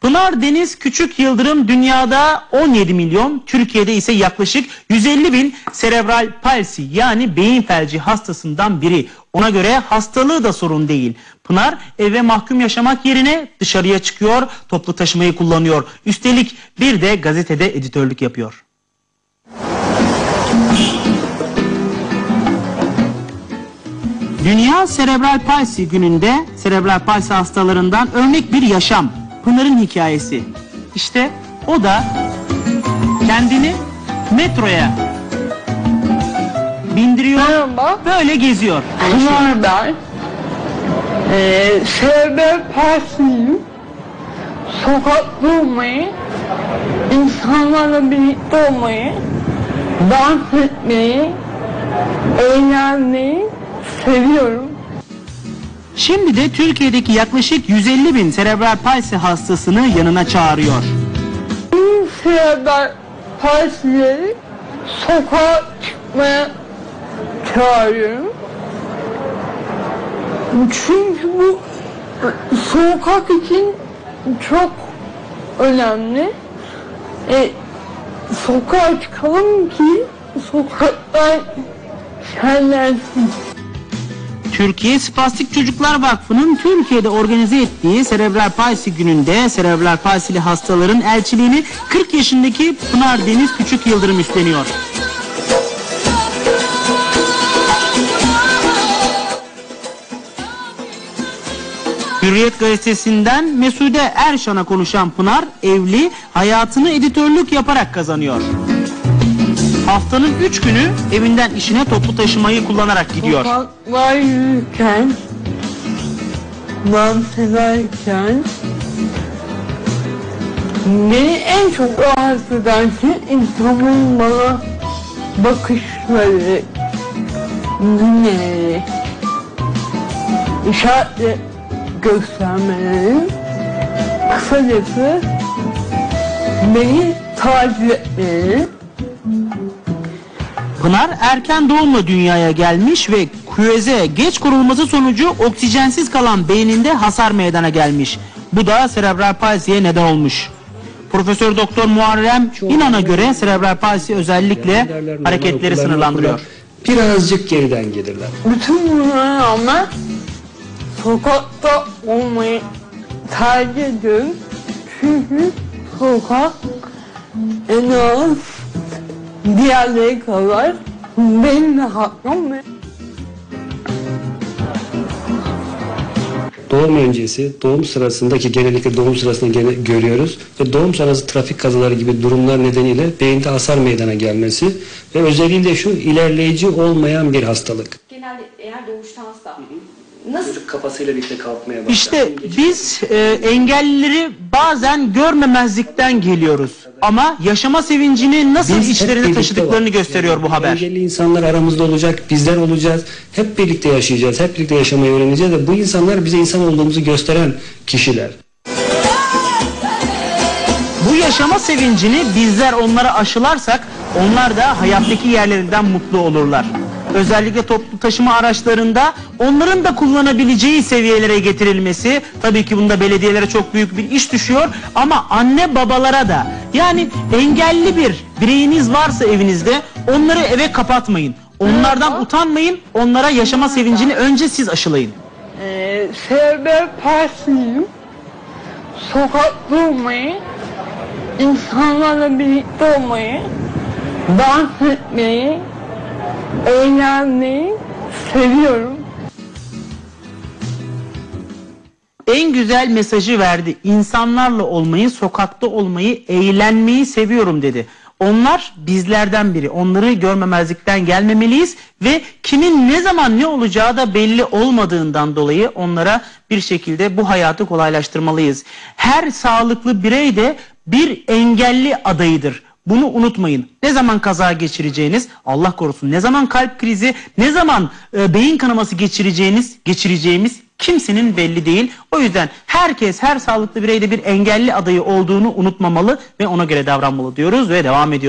Pınar Deniz Küçük Yıldırım dünyada 17 milyon, Türkiye'de ise yaklaşık 150 bin serebral palsi yani beyin felci hastasından biri. Ona göre hastalığı da sorun değil. Pınar eve mahkum yaşamak yerine dışarıya çıkıyor, toplu taşımayı kullanıyor. Üstelik bir de gazetede editörlük yapıyor. Dünya Serebral Palsi gününde serebral palsi hastalarından örnek bir yaşam. Pınar'ın hikayesi. İşte o da kendini metroya bindiriyor. Merhaba. Böyle geziyor. Pınar ben. Ee, sebep partiliyim. Sokakta olmayı, insanlarla birlikte olmayı, dans etmeyi, eğlenmeyi seviyorum. Şimdi de Türkiye'deki yaklaşık 150 bin serebral palsi hastasını yanına çağırıyor. Tüm sebep partileri sokağa çıkmaya çağırıyorum. Çünkü bu sokak için çok önemli. E, sokağa çıkalım ki sokaklar şenlensin. Türkiye Spastik Çocuklar Vakfı'nın Türkiye'de organize ettiği Serebral Palsi gününde serebral palsili hastaların elçiliğini 40 yaşındaki Pınar Deniz Küçük Yıldırım üstleniyor. Hürriyet gazetesinden Mesude Erşan'a konuşan Pınar evli hayatını editörlük yaparak kazanıyor. Haftanın 3 günü evinden işine toplu taşımayı kullanarak gidiyor. Sokaklar yürürken, dans ederken beni en çok rahatsız eden şey insanların bana bakışları, dinlemeleri, işaretle göstermeleri, kısacası beni takip etmeleri. Pınar erken doğumla dünyaya gelmiş ve küveze geç kurulması sonucu oksijensiz kalan beyninde hasar meydana gelmiş. Bu da serebral palsiye neden olmuş. Profesör Doktor Muharrem İnan'a göre serebral palsi özellikle hareketleri sınırlandırıyor. Birazcık geriden gelirler. Bütün bunlara rağmen sokakta olmayı tercih ediyorum. Çünkü sokak en az diğerleri kadar? Benim de hakkım ve Doğum öncesi, doğum sırasındaki genellikle doğum sırasında gene- görüyoruz. Ve doğum sonrası trafik kazaları gibi durumlar nedeniyle beyinde hasar meydana gelmesi ve özelliğinde şu ilerleyici olmayan bir hastalık. Genelde eğer doğuştansa nasıl Çocuk kafasıyla birlikte kalkmaya başlar. İşte biz e, engellileri bazen görmemezlikten geliyoruz. Ama yaşama sevincini nasıl Biz hep birlikte taşıdıklarını var. gösteriyor bu haber. Engelli insanlar aramızda olacak, bizler olacağız. Hep birlikte yaşayacağız, hep birlikte yaşamayı öğreneceğiz ve bu insanlar bize insan olduğumuzu gösteren kişiler. Bu yaşama sevincini bizler onlara aşılarsak onlar da hayattaki yerlerinden mutlu olurlar. Özellikle toplu taşıma araçlarında onların da kullanabileceği seviyelere getirilmesi tabii ki bunda belediyelere çok büyük bir iş düşüyor ama anne babalara da yani engelli bir bireyiniz varsa evinizde onları eve kapatmayın. Onlardan utanmayın. Onlara yaşama sevincini önce siz aşılayın. e, sebep partiliyim. Sokakta olmayı, insanlarla birlikte olmayı, dans etmeyi, eğlenmeyi seviyorum. en güzel mesajı verdi. İnsanlarla olmayı, sokakta olmayı, eğlenmeyi seviyorum dedi. Onlar bizlerden biri. Onları görmemezlikten gelmemeliyiz ve kimin ne zaman ne olacağı da belli olmadığından dolayı onlara bir şekilde bu hayatı kolaylaştırmalıyız. Her sağlıklı birey de bir engelli adayıdır. Bunu unutmayın. Ne zaman kaza geçireceğiniz, Allah korusun, ne zaman kalp krizi, ne zaman e, beyin kanaması geçireceğiniz, geçireceğimiz kimsenin belli değil. O yüzden herkes, her sağlıklı bireyde bir engelli adayı olduğunu unutmamalı ve ona göre davranmalı diyoruz ve devam ediyoruz.